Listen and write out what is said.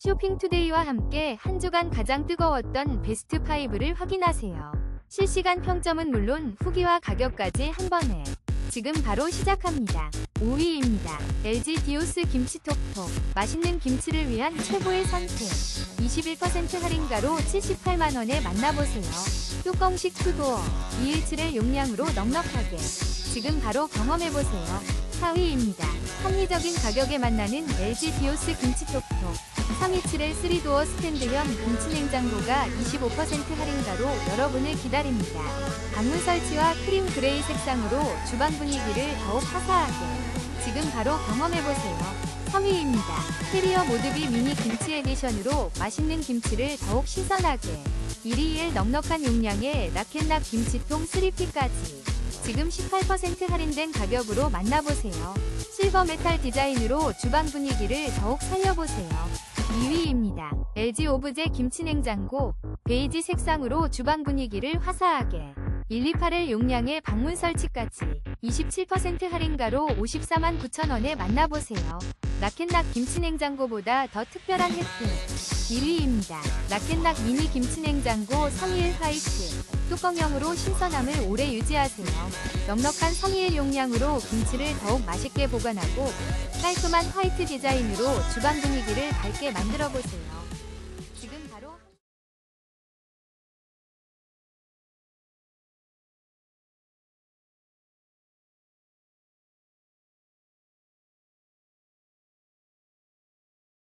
쇼핑투데이와 함께 한 주간 가장 뜨거웠던 베스트 5를 확인하세요. 실시간 평점은 물론 후기와 가격까지 한 번에 지금 바로 시작합니다. 5위입니다. LG 디오스 김치톡톡 맛있는 김치를 위한 최고의 선택 21% 할인가로 78만원에 만나보세요. 뚜껑식 투도어 217의 용량으로 넉넉하게 지금 바로 경험해보세요. 4위입니다. 합리적인 가격에 만나는 LG 디오스 김치톡톡 327의 3도어 스탠드형 김치냉장고가 25% 할인가로 여러분을 기다립니다. 방문 설치와 크림 그레이 색상으로 주방 분위기를 더욱 화사하게 지금 바로 경험해보세요. 3위입니다. 캐리어 모드비 미니 김치 에디션으로 맛있는 김치를 더욱 신선하게 1위일 넉넉한 용량의 라켓락 김치통 3P까지 지금 18% 할인된 가격으로 만나보세요. 실버 메탈 디자인으로 주방 분위기를 더욱 살려보세요. 2위입니다. LG 오브제 김치냉장고 베이지 색상으로 주방 분위기를 화사하게 128의 용량의 방문 설치까지 27% 할인가로 54만 9천원에 만나보세요. 라켓락 김치냉장고보다 더 특별한 혜택 1위입니다. 라켓락 미니 김치냉장고 성일 화이트 뚜껑형으로 신선함을 오래 유지하세요. 넉넉한 성일 용량으로 김치를 더욱 맛있게 보관하고 깔끔한 화이트 디자인으로 주방 분위기를 밝게 만들어 보세요.